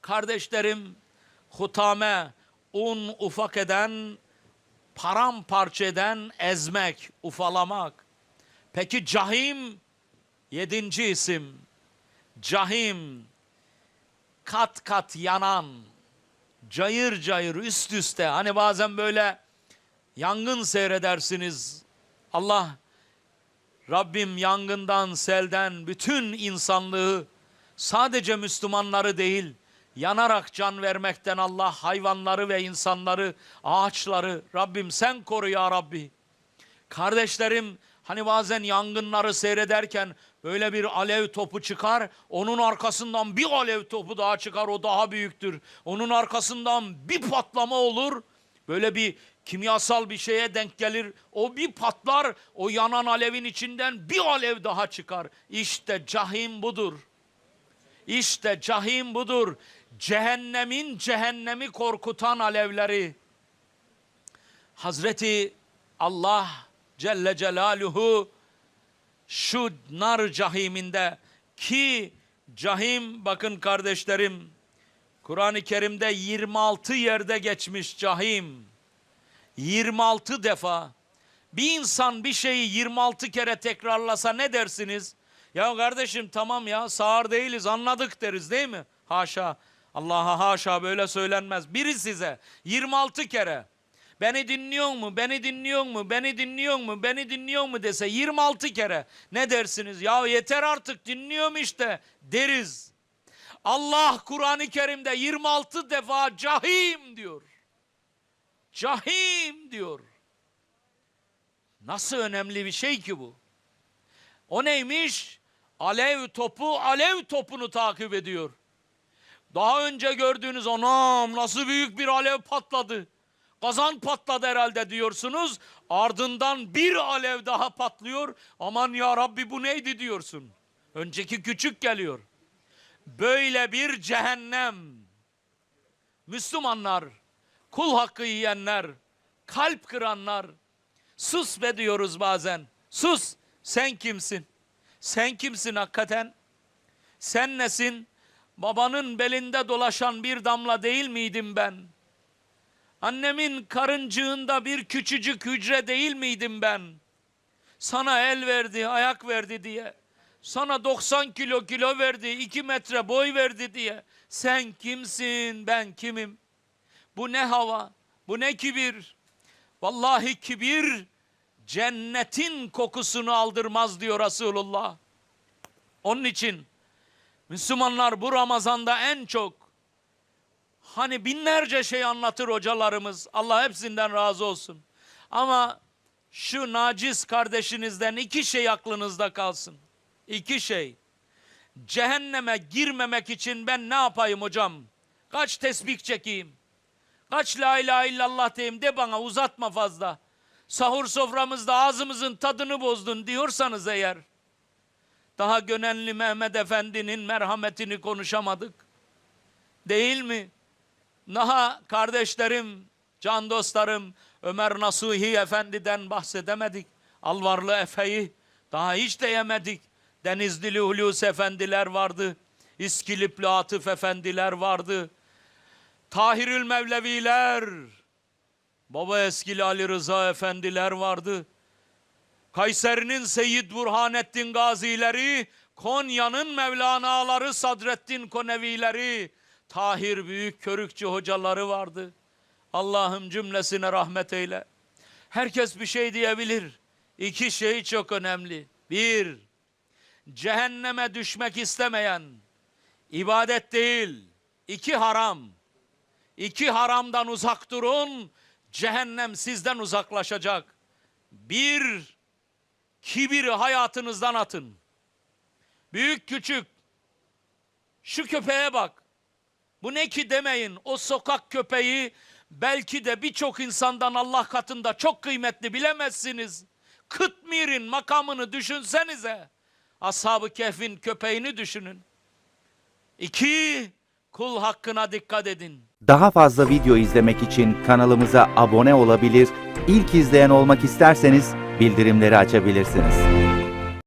Kardeşlerim, hutame, un ufak eden, paramparça eden, ezmek, ufalamak. Peki cahim, yedinci isim. Cahim, kat kat yanan, cayır cayır üst üste. Hani bazen böyle yangın seyredersiniz. Allah Rabbim yangından, selden bütün insanlığı sadece Müslümanları değil, yanarak can vermekten Allah hayvanları ve insanları, ağaçları Rabbim sen koru ya Rabbi. Kardeşlerim hani bazen yangınları seyrederken böyle bir alev topu çıkar. Onun arkasından bir alev topu daha çıkar o daha büyüktür. Onun arkasından bir patlama olur. Böyle bir kimyasal bir şeye denk gelir. O bir patlar o yanan alevin içinden bir alev daha çıkar. İşte cahim budur. İşte cahim budur. Cehennemin cehennemi korkutan alevleri. Hazreti Allah Celle Celaluhu şu nar cahiminde ki cahim bakın kardeşlerim Kur'an-ı Kerim'de 26 yerde geçmiş cahim. 26 defa. Bir insan bir şeyi 26 kere tekrarlasa ne dersiniz? Ya kardeşim tamam ya sağır değiliz anladık deriz değil mi? Haşa. Allah'a haşa böyle söylenmez. Biri size 26 kere beni dinliyor mu? Beni dinliyor mu? Beni dinliyor mu? Beni dinliyor mu dese 26 kere ne dersiniz? Ya yeter artık dinliyorum işte deriz. Allah Kur'an-ı Kerim'de 26 defa cahim diyor. Cahim diyor. Nasıl önemli bir şey ki bu? O neymiş? Alev topu alev topunu takip ediyor. Daha önce gördüğünüz anam nasıl büyük bir alev patladı. Kazan patladı herhalde diyorsunuz. Ardından bir alev daha patlıyor. Aman ya Rabbi bu neydi diyorsun. Önceki küçük geliyor. Böyle bir cehennem. Müslümanlar, kul hakkı yiyenler, kalp kıranlar, sus be diyoruz bazen. Sus, sen kimsin? Sen kimsin hakikaten? Sen nesin? Babanın belinde dolaşan bir damla değil miydim ben? Annemin karıncığında bir küçücük hücre değil miydim ben? Sana el verdi, ayak verdi diye. Sana 90 kilo kilo verdi, 2 metre boy verdi diye. Sen kimsin, ben kimim? Bu ne hava, bu ne kibir? Vallahi kibir cennetin kokusunu aldırmaz diyor Resulullah. Onun için Müslümanlar bu Ramazan'da en çok hani binlerce şey anlatır hocalarımız. Allah hepsinden razı olsun. Ama şu naciz kardeşinizden iki şey aklınızda kalsın. İki şey. Cehenneme girmemek için ben ne yapayım hocam? Kaç tesbih çekeyim? Kaç la ilahe illallah diyeyim de bana uzatma fazla. Sahur soframızda ağzımızın tadını bozdun diyorsanız eğer. Daha Gönenli Mehmet Efendi'nin merhametini konuşamadık. Değil mi? Daha kardeşlerim, can dostlarım Ömer Nasuhi Efendi'den bahsedemedik. Alvarlı Efe'yi daha hiç de yemedik. Denizlili Hulusi Efendiler vardı. İskilipli Atıf Efendiler vardı. Tahirül Mevleviler, Baba Eskili Ali Rıza Efendiler vardı. Kayseri'nin Seyyid Burhanettin Gazileri, Konya'nın Mevlana'ları Sadreddin Konevileri, Tahir Büyük Körükçü hocaları vardı. Allah'ım cümlesine rahmet eyle. Herkes bir şey diyebilir. İki şey çok önemli. Bir, cehenneme düşmek istemeyen, ibadet değil, iki haram. İki haramdan uzak durun, cehennem sizden uzaklaşacak. Bir, kibiri hayatınızdan atın. Büyük küçük, şu köpeğe bak. Bu ne ki demeyin. O sokak köpeği belki de birçok insandan Allah katında çok kıymetli bilemezsiniz. Kıtmir'in makamını düşünsenize. Ashab-ı Kehf'in köpeğini düşünün. İki, kul hakkına dikkat edin. Daha fazla video izlemek için kanalımıza abone olabilir, ilk izleyen olmak isterseniz bildirimleri açabilirsiniz.